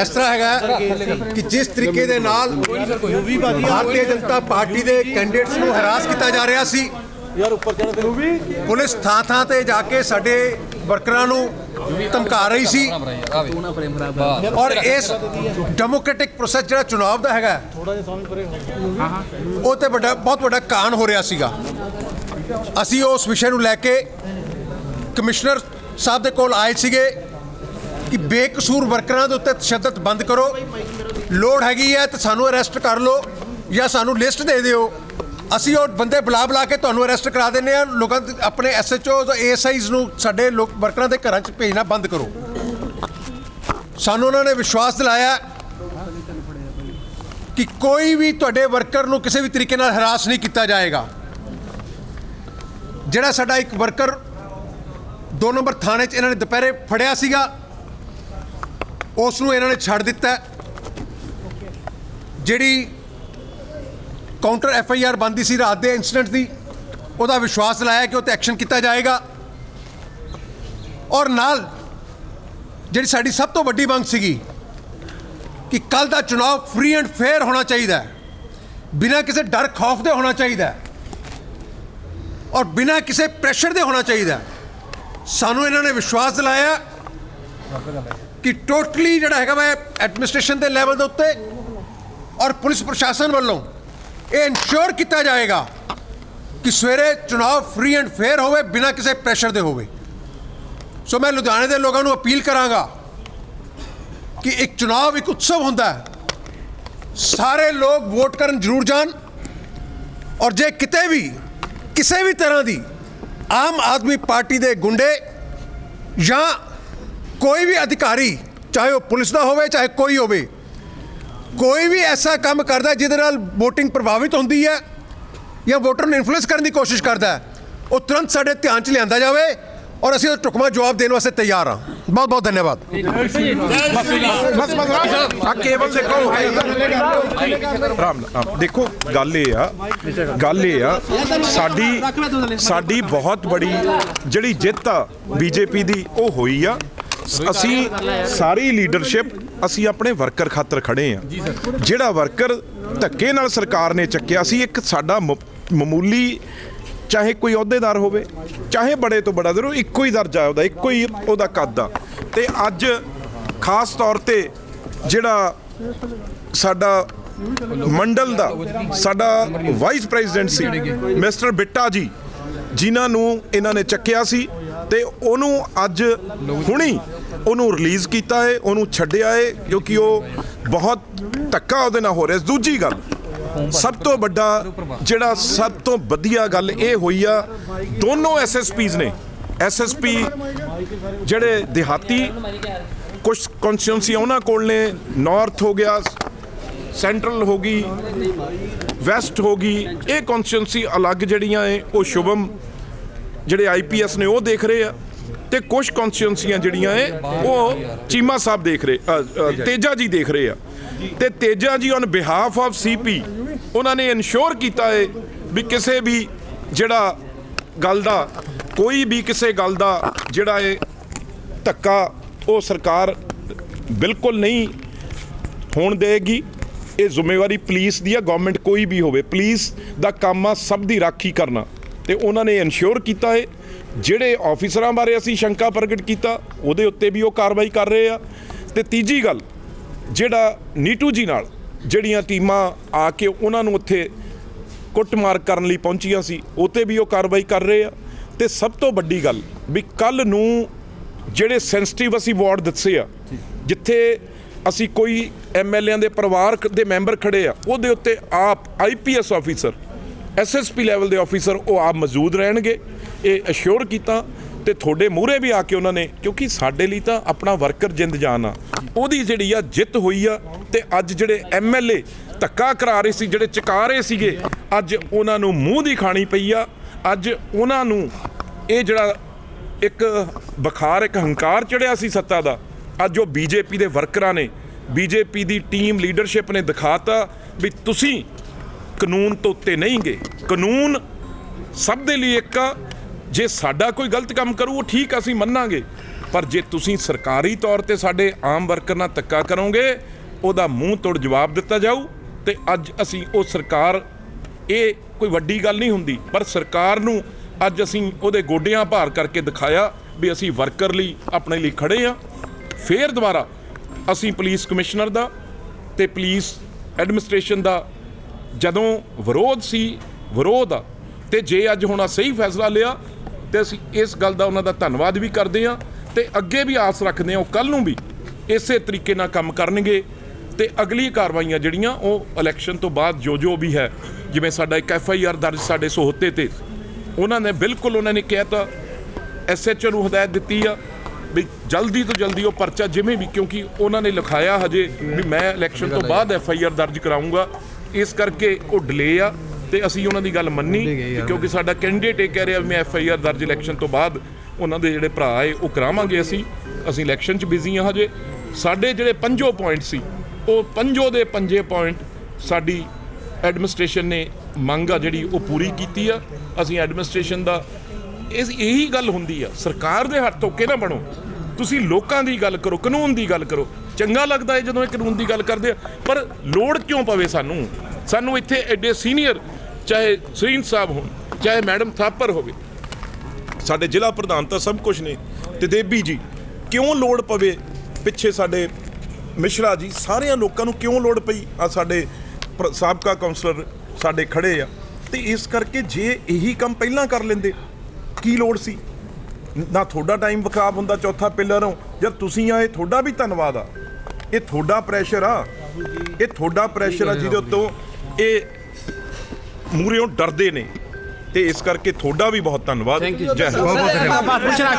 ਇਸ ਤਰ੍ਹਾਂ ਹੈਗਾ ਕਿ ਜਿਸ ਤਰੀਕੇ ਦੇ ਨਾਲ ਭਾਰਤੀ ਜਨਤਾ ਪਾਰਟੀ ਦੇ ਕੈਂਡੀਡੇਟਸ ਨੂੰ ਹਰਾਸ ਕੀਤਾ ਜਾ ਰਿਹਾ ਸੀ, ਪੁਲਿਸ ਥਾਂ ਥਾਂ ਤੇ ਜਾ ਕੇ ਸਾਡੇ ਵਰਕਰਾਂ ਨੂੰ ਧਮਕਾ ਰਹੀ ਸੀ। ਔਰ ਇਸ ਡੈਮੋਕ੍ਰੈਟਿਕ ਪ੍ਰੋਸੈਸ ਜਿਹੜਾ ਚੁਣਾਵ ਦਾ ਹੈਗਾ, ਉਹ ਤੇ ਵੱਡਾ, ਬਹੁਤ ਵੱਡਾ ਕਾਨ ਹੋ ਰਿਹਾ ਸੀਗਾ। ਅਸੀਂ ਉਸ ਵਿਸ਼ੇ ਨੂੰ ਲੈ ਕੇ ਕਮਿਸ਼ਨਰ ਸਾਹਿਬ ਦੇ ਕੋਲ ਆਏ ਸੀਗੇ ਕਿ ਬੇਕਸੂਰ ਵਰਕਰਾਂ ਦੇ ਉੱਤੇ ਤਸ਼ੱਦਦ ਬੰਦ ਕਰੋ। ਲੋੜ ਹੈਗੀ ਹੈ ਤਾਂ ਸਾਨੂੰ ਅਰੈਸਟ ਕਰ ਲਓ ਜਾਂ ਸਾਨੂੰ ਲਿਸਟ ਦੇ ਦਿਓ। ਅਸੀਂ ਉਹ ਬੰਦੇ ਬੁਲਾ ਬੁਲਾ ਕੇ ਤੁਹਾਨੂੰ ਅਰੈਸਟ ਕਰਾ ਦਿੰਦੇ ਆ ਲੋਕਾਂ ਦੇ ਆਪਣੇ ਐਸਐਚਓ ਤੇ ਏਐਸਆਈਜ਼ ਨੂੰ ਸਾਡੇ ਲੋਕ ਵਰਕਰਾਂ ਦੇ ਘਰਾਂ 'ਚ ਭੇਜਣਾ ਬੰਦ ਕਰੋ। ਸਾਨੂੰ ਉਹਨਾਂ ਨੇ ਵਿਸ਼ਵਾਸ ਦਿਲਾਇਆ ਕਿ ਕੋਈ ਵੀ ਤੁਹਾਡੇ ਵਰਕਰ ਨੂੰ ਕਿਸੇ ਵੀ ਤਰੀਕੇ ਨਾਲ ਹਰਾਸ ਨਹੀਂ ਕੀਤਾ ਜਾਏਗਾ। ਜਿਹੜਾ ਸਾਡਾ ਇੱਕ ਵਰਕਰ ਦੋ ਨੰਬਰ ਥਾਣੇ 'ਚ ਇਹਨਾਂ ਨੇ ਦੁਪਹਿਰੇ ਫੜਿਆ ਸੀਗਾ ਉਸ ਨੂੰ ਇਹਨਾਂ ਨੇ ਛੱਡ ਦਿੱਤਾ ਜਿਹੜੀ ਕਾਊਂਟਰ ਐਫ ਆਈ ਆਰ ਬੰਦੀ ਸੀ ਰਾਤ ਦੇ ਇਨਸੀਡੈਂਟ ਦੀ, ਉਹਦਾ ਵਿਸ਼ਵਾਸ ਲਾਇਆ ਕਿ ਉਹ ਤੇ ਐਕਸ਼ਨ ਕੀਤਾ ਜਾਏਗਾ। ਔਰ ਨਾਲ ਜਿਹੜੀ ਸਾਡੀ ਸਭ ਤੋਂ ਵੱਡੀ ਮੰਗ ਸੀਗੀ ਕਿ ਕੱਲ ਦਾ ਚੁਣਾਵ ਫ੍ਰੀ ਐਂਡ ਫੇਅਰ ਹੋਣਾ ਚਾਹੀਦਾ ਬਿਨਾਂ ਕਿਸੇ ਡਰ ਖੌਫ ਦੇ ਹੋਣਾ ਚਾਹੀਦਾ ਔਰ ਬਿਨਾਂ ਕਿਸੇ ਪ੍ਰੈਸ਼ਰ ਦੇ ਹੋਣਾ ਚਾਹੀਦਾ ਸਾਨੂੰ ਇਹਨਾਂ ਨੇ ਵਿਸ਼ਵਾਸ ਦਿਲਾਇਆ ਕਿ ਟੋਟਲੀ ਜਿਹੜਾ ਹੈਗਾ ਵਾ ਐਡਮਿਨਿਸਟ੍ਰੇਸ਼ਨ ਦੇ ਲੈਵਲ ਦੇ ਉੱਤੇ ਔਰ ਪੁਲਿਸ ਪ੍ਰਸ਼ਾਸਨ ਵੱਲੋਂ ਇਹ ਇਨਸ਼ੋਰ ਕੀਤਾ ਜਾਏਗਾ ਕਿ ਸਵੇਰੇ ਚੁਣਾਵ ਫ੍ਰੀ ਐਂਡ ਫੇਅਰ ਹੋਵੇ, ਬਿਨਾਂ ਕਿਸੇ ਪ੍ਰੈਸ਼ਰ ਦੇ ਹੋਵੇ। ਸੋ ਮੈਂ ਲੁਧਿਆਣੇ ਦੇ ਲੋਕਾਂ ਨੂੰ ਅਪੀਲ ਕਰਾਂਗਾ ਕਿ ਇੱਕ ਚੁਣਾਵ, ਇੱਕ ਉਤਸਵ ਹੁੰਦਾ ਹੈ। ਸਾਰੇ ਲੋਕ ਵੋਟ ਕਰਨ ਜ਼ਰੂਰ ਜਾਣ ਔਰ ਜੇ ਕਿਤੇ ਵੀ ਕਿਸੇ ਵੀ ਤਰ੍ਹਾਂ ਦੀ ਆਮ ਆਦਮੀ ਪਾਰਟੀ ਦੇ ਗੁੰਡੇ ਜਾਂ ਕੋਈ ਵੀ ਅਧਿਕਾਰੀ, ਚਾਹੇ ਉਹ ਪੁਲਿਸ ਦਾ ਹੋਵੇ, ਚਾਹੇ ਕੋਈ ਹੋਵੇ, ਕੋਈ ਵੀ ਐਸਾ ਕੰਮ ਕਰਦਾ ਜਿਹਦੇ ਨਾਲ VOTING ਪ੍ਰਭਾਵਿਤ ਹੁੰਦੀ ਹੈ ਜਾਂ ਵੋਟਰ ਨੂੰ ਇਨਫਲੂਐਂਸ ਕਰਨ ਦੀ ਕੋਸ਼ਿਸ਼ ਕਰਦਾ ਹੈ, ਉਹ ਤੁਰੰਤ ਸਾਡੇ ਧਿਆਨ 'ਚ ਲਿਆਂਦਾ ਜਾਵੇ ਔਰ ਅਸੀਂ ਉਹ ਟੁਕਮਾ ਜਵਾਬ ਦੇਣ ਵਾਸਤੇ ਤਿਆਰ ਹਾਂ। ਬਹੁਤ ਬਹੁਤ ਧੰਨਵਾਦ। ਆ ਕੇਵਲ ਦੇਖੋ ਰਾਮ ਰਾਮ। ਦੇਖੋ, ਗੱਲ ਇਹ ਆ, ਗੱਲ ਇਹ ਆ, ਸਾਡੀ ਸਾਡੀ ਬਹੁਤ ਬੜੀ ਜਿਹੜੀ ਜਿੱਤ ਆ ਬੀਜੇਪੀ ਦੀ, ਉਹ ਹੋਈ ਆ। ਅਸੀਂ ਸਾਰੀ ਲੀਡਰਸ਼ਿਪ, ਅਸੀਂ ਆਪਣੇ ਵਰਕਰ ਖਾਤਰ ਖੜੇ ਆ। ਜਿਹੜਾ ਵਰਕਰ ਧੱਕੇ ਨਾਲ ਸਰਕਾਰ ਨੇ ਚੱਕਿਆ ਸੀ, ਇੱਕ ਸਾਡਾ ਮਾਮੂਲੀ ਚਾਹੇ ਕੋਈ ਅਹੁਦੇਦਾਰ ਹੋਵੇ, ਚਾਹੇ ਬੜੇ ਤੋਂ ਬੜਾ, ਜ਼ਰੂਰ ਇੱਕੋ ਹੀ ਦਰਜਾ ਉਹਦਾ, ਇੱਕੋ ਹੀ ਉਹਦਾ ਕੱਦ ਆ। ਤੇ ਅੱਜ ਖਾਸ ਤੌਰ ਤੇ ਜਿਹੜਾ ਸਾਡਾ ਮੰਡਲ ਦਾ, ਸਾਡਾ ਵਾਈਸ ਪ੍ਰੈਜ਼ੀਡੈਂਟ ਸੀ, ਮਿਸਟਰ ਬਿੱਟਾ ਜੀ, ਜਿਨ੍ਹਾਂ ਨੂੰ ਇਹਨਾਂ ਨੇ ਚੱਕਿਆ ਸੀ ਤੇ ਉਹਨੂੰ ਅੱਜ ਹੁਣੀ ਉਹਨੂੰ ਰਿਲੀਜ਼ ਕੀਤਾ ਹੈ, ਉਹਨੂੰ ਛੱਡਿਆ ਹੈ ਕਿਉਂਕਿ ਉਹ ਬਹੁਤ ਧੱਕਾ ਉਹਦੇ ਨਾਲ ਹੋ ਰਿਹਾ। ਦੂਜੀ ਗੱਲ ਸਭ ਤੋਂ ਵੱਡਾ ਜਿਹੜਾ ਸਭ ਤੋਂ ਵਧੀਆ ਗੱਲ ਇਹ ਹੋਈ ਆ ਦੋਨੋਂ ਐਸਐਸਪੀਜ਼ ਨੇ। ਐਸਐਸਪੀ ਜਿਹੜੇ ਦਿਹਾਤੀ ਕੁਝ ਕਨਸਟੀਟਿਊਂਸੀ ਉਹਨਾਂ ਕੋਲ ਨੇ। ਨਾਰਥ ਹੋ ਗਿਆ ਸੈਂਟਰਲ ਹੋ ਗਈ ਵੈਸਟ ਹੋ ਗਈ। ਇਹ ਕਨਸਟੀਟਿਊਂਸੀ ਅਲੱਗ ਜਿਹੜੀਆਂ ਏ ਉਹ ਸ਼ੁਭਮ ਜਿਹੜੇ ਆਈਪੀਐਸ ਨੇ ਉਹ ਦੇਖ ਰਹੇ ਆ। ਤੇ ਕੁਝ ਕਨਸਟੀਟਿਊਂਸੀਆਂ ਜਿਹੜੀਆਂ ਏ ਉਹ ਚੀਮਾ ਸਾਹਿਬ ਦੇਖ ਰਹੇ ਤੇਜਾ ਜੀ ਦੇਖ ਰਹੇ ਆ। ਤੇ ਤੇਜਾ ਜੀ ਔਨ ਬਿਹਾਫ ਆਫ ਸੀਪੀ ਉਹਨਾਂ ਨੇ ਇਨਸ਼ੋਰ ਕੀਤਾ ਹੈ ਵੀ ਕਿਸੇ ਵੀ ਜਿਹੜਾ ਗੱਲ ਦਾ, ਕੋਈ ਵੀ ਕਿਸੇ ਗੱਲ ਦਾ ਜਿਹੜਾ ਏ ਧੱਕਾ ਉਹ ਸਰਕਾਰ ਬਿਲਕੁਲ ਨਹੀਂ ਹੋਣ ਦੇਗੀ ਇਹ ਜ਼ਿੰਮੇਵਾਰੀ ਪੁਲਿਸ ਦੀ ਆ ਗਵਰਨਮੈਂਟ ਕੋਈ ਵੀ ਹੋਵੇ ਪੁਲਿਸ ਦਾ ਕੰਮ ਆ, ਸਭ ਦੀ ਰਾਖੀ ਕਰਨਾ। ਤੇ ਉਹਨਾਂ ਨੇ ਇਨਸ਼ੋਰ ਕੀਤਾ ਹੈ, ਜਿਹੜੇ ਆਫੀਸਰਾਂ ਬਾਰੇ ਅਸੀਂ ਸ਼ੰਕਾ ਪ੍ਰਗਟ ਕੀਤਾ, ਉਹਦੇ ਉੱਤੇ ਵੀ ਉਹ ਕਾਰਵਾਈ ਕਰ ਰਹੇ ਆ। ਤੇ ਤੀਜੀ ਗੱਲ ਜਿਹੜਾ ਨੀਟੂ ਜੀ ਨਾਲ ਜਿਹੜੀਆਂ ਟੀਮਾਂ ਆ ਕੇ ਉਹਨਾਂ ਨੂੰ ਉੱਥੇ ਕੁੱਟਮਾਰ ਕਰਨ ਲਈ ਪਹੁੰਚੀਆਂ ਸੀ ਉਤੇ ਵੀ ਉਹ ਕਾਰਵਾਈ ਕਰ ਰਹੇ ਆ। ਤੇ ਸਭ ਤੋਂ ਵੱਡੀ ਗੱਲ ਵੀ ਕੱਲ ਨੂੰ ਜਿਹੜੇ ਸੈਂਸਿਟਿਵ ਅਸੀਂ ਵਾਰਡ ਦਿੱਸੇ ਆ, ਜਿੱਥੇ ਅਸੀਂ ਕੋਈ ਐਮਐਲਏਆਂ ਦੇ ਪਰਿਵਾਰ ਦੇ ਮੈਂਬਰ ਖੜੇ ਆ, ਉਹਦੇ ਉੱਤੇ ਆਪ ਆਈਪੀਐਸ ਆਫੀਸਰ ਐਸਐਸਪੀ ਲੈਵਲ ਦੇ ਆਫੀਸਰ ਉਹ ਆਪ ਮੌਜੂਦ ਰਹਿਣਗੇ। ਇਹ ਅਸ਼ੋਰ ਕੀਤਾ ਤੇ ਤੁਹਾਡੇ ਮੂਹਰੇ ਵੀ ਆ ਕੇ ਉਹਨਾਂ ਨੇ, ਕਿਉਂਕਿ ਸਾਡੇ ਲਈ ਤਾਂ ਆਪਣਾ ਵਰਕਰ ਜਿੰਦ ਜਾਨ ਆ। ਉਹਦੀ ਜਿਹੜੀ ਆ ਜਿੱਤ ਹੋਈ ਆ ਤੇ ਅੱਜ ਜਿਹੜੇ ਐਮਐਲਏ ਧੱਕਾ ਕਰਾ ਰਹੇ ਸੀ, ਜਿਹੜੇ ਚਕਾ ਰਹੇ ਸੀਗੇ, ਅੱਜ ਉਹਨਾਂ ਨੂੰ ਮੂੰਹ ਦੀ ਖਾਣੀ ਪਈ ਆ। ਅੱਜ ਉਹਨਾਂ ਨੂੰ ਇਹ ਜਿਹੜਾ ਇੱਕ ਬੁਖਾਰ, ਇੱਕ ਹੰਕਾਰ ਚੜਿਆ ਸੀ ਸੱਤਾ ਦਾ। ਅੱਜ ਉਹ ਬੀਜੇਪੀ ਦੇ ਵਰਕਰਾਂ ਨੇ ਬੀਜੇਪੀ ਦੀ ਟੀਮ ਲੀਡਰਸ਼ਿਪ ਨੇ ਦਿਖਾਤਾ ਵੀ ਤੁਸੀਂ ਕਾਨੂੰਨ ਤੋਂ ਉੱਤੇ ਨਹੀਂ ਗਏ। ਕਾਨੂੰਨ ਸਭ ਦੇ ਲਈ ਇੱਕ ਆ। ਜੇ ਸਾਡਾ ਕੋਈ ਗਲਤ ਕੰਮ ਕਰੂ, ਉਹ ਠੀਕ ਅਸੀਂ ਮੰਨਾਂਗੇ। ਪਰ ਜੇ ਤੁਸੀਂ ਸਰਕਾਰੀ ਤੌਰ ਤੇ ਸਾਡੇ ਆਮ ਵਰਕਰ ਨਾਲ ਧੱਕਾ ਕਰੋਗੇ, ਉਹਦਾ ਮੂੰਹ ਤੋੜ ਜਵਾਬ ਦਿੱਤਾ ਜਾਊ ਤੇ ਅੱਜ ਅਸੀਂ ਉਹ ਸਰਕਾਰ, ਇਹ ਕੋਈ ਵੱਡੀ ਗੱਲ ਨਹੀਂ ਹੁੰਦੀ, ਪਰ ਸਰਕਾਰ ਨੂੰ ਅੱਜ ਅਸੀਂ ਉਹਦੇ ਗੋਡਿਆਂ ਭਾਰ ਕਰਕੇ ਦਿਖਾਇਆ ਵੀ ਅਸੀਂ ਵਰਕਰ ਲਈ ਆਪਣੇ ਲਈ ਖੜੇ ਆ ਫੇਰ ਦੁਬਾਰਾ ਅਸੀਂ ਪੁਲਿਸ ਕਮਿਸ਼ਨਰ ਦਾ ਤੇ ਪੁਲਿਸ ਐਡਮਿਨਿਸਟ੍ਰੇਸ਼ਨ ਦਾ ਜਦੋਂ ਵਿਰੋਧ ਸੀ, ਵਿਰੋਧ ਆ। ਤੇ ਜੇ ਅੱਜ ਹੁਣ ਆਹ ਸਹੀ ਫੈਸਲਾ ਲਿਆ, ਤੇ ਅਸੀਂ ਇਸ ਗੱਲ ਦਾ ਉਹਨਾਂ ਦਾ ਧੰਨਵਾਦ ਵੀ ਕਰਦੇ ਹਾਂ ਤੇ ਅੱਗੇ ਵੀ ਆਸ ਰੱਖਦੇ ਹਾਂ ਉਹ ਕੱਲ ਨੂੰ ਵੀ ਇਸੇ ਤਰੀਕੇ ਨਾਲ ਕੰਮ ਕਰਨਗੇ। ਤੇ ਅਗਲੀ ਕਾਰਵਾਈਆਂ ਜਿਹੜੀਆਂ ਉਹ ਇਲੈਕਸ਼ਨ ਤੋਂ ਬਾਅਦ ਜੋ ਜੋ ਵੀ ਹੈ ਜਿਵੇਂ ਸਾਡਾ ਇੱਕ ਐਫ ਆਈ ਆਰ ਦਰਜ ਸਾਡੇ ਸੋਹਤੇ ਤੇ ਉਹਨਾਂ ਨੇ ਬਿਲਕੁਲ ਉਹਨਾਂ ਨੇ ਕਿਹਾ ਤਾਂ ਐਸਐਚਓ ਨੂੰ ਹਦਾਇਤ ਦਿੱਤੀ ਆ ਵੀ ਜਲਦੀ ਤੋਂ ਜਲਦੀ ਉਹ ਪਰਚਾ ਜਿਵੇਂ ਵੀ ਕਿਉਂਕਿ ਉਹਨਾਂ ਨੇ ਲਿਖਾਇਆ ਹਜੇ ਵੀ ਮੈਂ ਇਲੈਕਸ਼ਨ ਤੋਂ ਬਾਅਦ ਐਫ ਆਈ ਆਰ ਦਰਜ ਕਰਾਉਂਗਾ ਇਸ ਕਰਕੇ ਉਹ ਡਿਲੇ ਆ ਤੇ ਅਸੀਂ ਉਹਨਾਂ ਦੀ ਗੱਲ ਮੰਨੀ ਕਿਉਂਕਿ ਸਾਡਾ ਕੈਂਡੀਡੇਟ ਇਹ ਕਹਿ ਰਿਹਾ ਵੀ ਮੈਂ ਐਫ ਆਈ ਆਰ ਦਰਜ ਇਲੈਕਸ਼ਨ ਤੋਂ ਬਾਅਦ ਉਹਨਾਂ ਦੇ ਜਿਹੜੇ ਭਰਾ ਏ, ਉਹ ਕਰਾਵਾਂਗੇ ਅਸੀਂ। ਅਸੀਂ ਇਲੈਕਸ਼ਨ 'ਚ ਬਿਜ਼ੀ ਆ ਹਜੇ। ਸਾਡੇ ਜਿਹੜੇ ਪੰਜੋ ਪੁਆਇੰਟ ਸੀ, ਉਹ ਪੰਜੋ ਦੇ ਪੰਜੇ ਪੁਆਇੰਟ ਸਾਡੀ ਐਡਮਿਨਿਸਟ੍ਰੇਸ਼ਨ ਨੇ ਮੰਗ ਆ ਜਿਹੜੀ ਉਹ ਪੂਰੀ ਕੀਤੀ ਆ। ਅਸੀਂ ਐਡਮਿਨਿਸਟ੍ਰੇਸ਼ਨ ਦਾ ਇਸ ਇਹੀ ਗੱਲ ਹੁੰਦੀ ਆ, ਸਰਕਾਰ ਦੇ ਹੱਥ ਧੋਕੇ ਨਾ ਬਣੋ। ਤੁਸੀਂ ਲੋਕਾਂ ਦੀ ਗੱਲ ਕਰੋ, ਕਾਨੂੰਨ ਦੀ ਗੱਲ ਕਰੋ। ਚੰਗਾ ਲੱਗਦਾ ਹੈ ਜਦੋਂ ਇਹ ਕਾਨੂੰਨ ਦੀ ਗੱਲ ਕਰਦੇ ਆ, ਪਰ ਲੋੜ ਕਿਉਂ ਪਵੇ ਸਾਨੂੰ? ਸਾਨੂੰ ਇੱਥੇ ਐਡੇ ਸੀਨੀਅਰ ਚਾਹੇ ਸਰੀਨ ਸਾਹਿਬ ਹੋਣ, ਚਾਹੇ ਮੈਡਮ ਥਾਪਰ ਹੋਵੇ ਸਾਡੇ ਜ਼ਿਲ੍ਹਾ ਪ੍ਰਧਾਨ ਤਾਂ ਸਭ ਕੁਝ ਨੇ ਤੇ ਦੇਬੀ ਜੀ, ਕਿਉਂ ਲੋੜ ਪਵੇ ਪਿੱਛੇ ਸਾਡੇ ਮਿਸ਼ਰਾ ਜੀ, ਸਾਰਿਆਂ ਲੋਕਾਂ ਨੂੰ ਕਿਉਂ ਲੋੜ ਪਈ? ਆ ਸਾਡੇ ਪ੍ਰ- ਸਾਬਕਾ ਕਾਉਂਸਲਰ ਸਾਡੇ ਖੜੇ ਆ। ਤੇ ਇਸ ਕਰਕੇ ਜੇ ਇਹੀ ਕੰਮ ਪਹਿਲਾਂ ਕਰ ਲੈਂਦੇ, ਕੀ ਲੋੜ ਸੀ? ਨਾ ਤੁਹਾਡਾ ਟਾਈਮ ਖਰਾਬ ਹੁੰਦਾ ਚੌਥਾ ਪਿਲਰ ਹੋ ਜਦ ਤੁਸੀਂ ਆਏ ਤੁਹਾਡਾ ਵੀ ਧੰਨਵਾਦ ਆ। ਇਹ ਤੁਹਾਡਾ ਪ੍ਰੈਸ਼ਰ ਆ। ਇਹ ਤੁਹਾਡਾ ਪ੍ਰੈਸ਼ਰ ਆ ਜਿਹਦੇ ਉੱਤੋਂ ਇਹ ਮੂਰਿਓਂ ਡਰਦੇ ਨੇ। ਤੇ ਇਸ ਕਰਕੇ ਤੁਹਾਡਾ ਵੀ ਬਹੁਤ ਧੰਨਵਾਦ। ਜੈ ਹਿੰਦ। ਪੁੱਛਣਾ